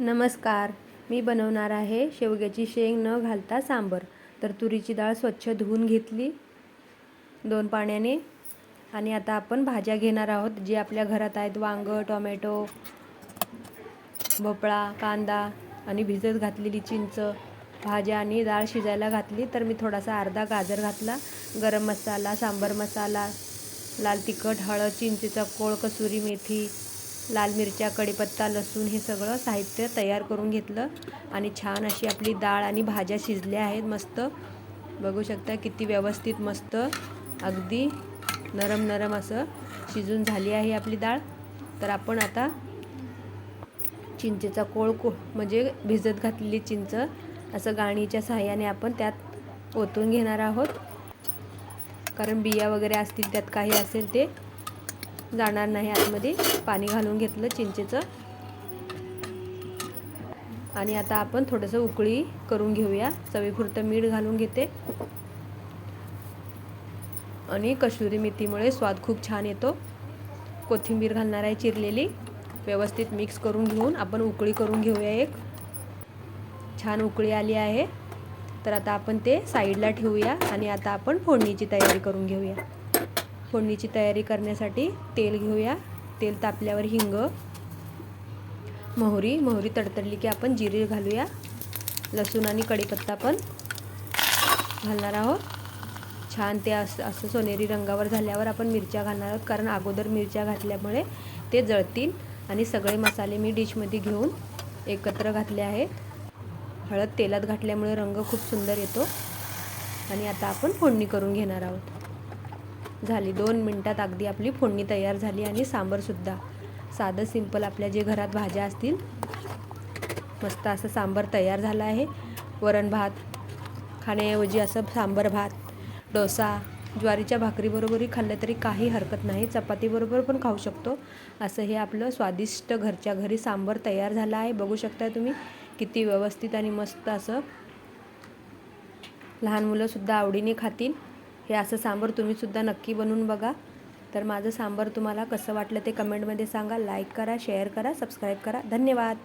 नमस्कार. मी बनवणार आहे शेवग्याची शेंग न घालता सांबर. तर तुरीची डाळ स्वच्छ धुवून घेतली. दोन पाण्याने. आणि आता आपण भाज्या घेणार आहोत जे आपल्या घरात आहेत वांगं टोमॅटो भोपळा कांदा आणि भिजत घातलेली चिंच भाज्या आणि डाळ शिजायला घातली. तर मी थोडासा अर्धा गाजर घातला. गरम मसाला सांबर मसाला लाल तिखट हळद चिंचेचा कोळ कसुरी मेथी लाल मिरच्या कढीपत्ता लसूण हे सगळं साहित्य तयार करून घेतलं आणि छान अशी आपली डाळ आणि भाज्या शिजल्या आहेत. मस्त. बघू शकता किती व्यवस्थित मस्त. अगदी नरम नरम असं शिजून झाली आहे आपली डाळ. तर आपण आता चिंचेचा कोळ को म्हणजे भिजत घातलेली चिंच असं गाणीच्या सहाय्याने आपण त्यात ओतून घेणार आहोत. कारण बिया वगैरे असतील त्यात काही असेल ते जाणार नाही आतमध्ये. पाणी घालून घेतलं चिंचेचं. आणि आता आपण थोडंसं उकळी करून घेऊया. चवीपुरतं मीठ घालून घेते. आणि कशुरी मेथीमुळे स्वाद खूप छान येतो. कोथिंबीर घालणार आहे चिरलेली. व्यवस्थित मिक्स करून घेऊन आपण उकळी करून घेऊया एक. छान उकळी आली आहे. तर आता आपण ते साईडला ठेवूया आणि आता आपण फोडणीची तयारी करून घेऊया. फोडणीची तयारी करण्यासाठी तेल घेऊया. तेल तापल्यावर हिंग मोहरी मोहरी तडतडली की आपण जिरे घालूया. लसूण आणि कढीपत्ता पण घालणार आहोत. छान ते असं असं सोनेरी रंगावर झाल्यावर आपण मिरच्या घालणार आहोत. कारण अगोदर मिरच्या घातल्यामुळे ते जळतील. आणि सगळे मसाले मी डिशमध्ये घेऊन एकत्र घातले आहेत. हळद तेलात घातल्यामुळे रंग खूप सुंदर येतो. आणि आता आपण फोडणी करून घेणार आहोत. झाली. दोन मिनटात अगदी आपली फोडणी तयार झाली आणि सांबरसुद्धा साधं सिंपल आपल्या जे घरात भाज्या असतील मस्त असं सांबर तयार झालं आहे. वरण भात खाण्याऐवजी असं सांबर भात डोसा ज्वारीच्या भाकरीबरोबरही खाल्लं तरी काही हरकत नाही. चपातीबरोबर पण खाऊ शकतो. असं हे आपलं स्वादिष्ट घरच्या घरी सांबर तयार झालं आहे. बघू शकता तुम्ही किती व्यवस्थित आणि मस्त असं लहान मुलंसुद्धा आवडीने खातील. हे असं सांबर तुम्हीसुद्धा नक्की बनवून बघा. तर माझं सांबर तुम्हाला कसं वाटलं ते कमेंटमध्ये सांगा. लाईक करा शेअर करा सबस्क्राईब करा. धन्यवाद.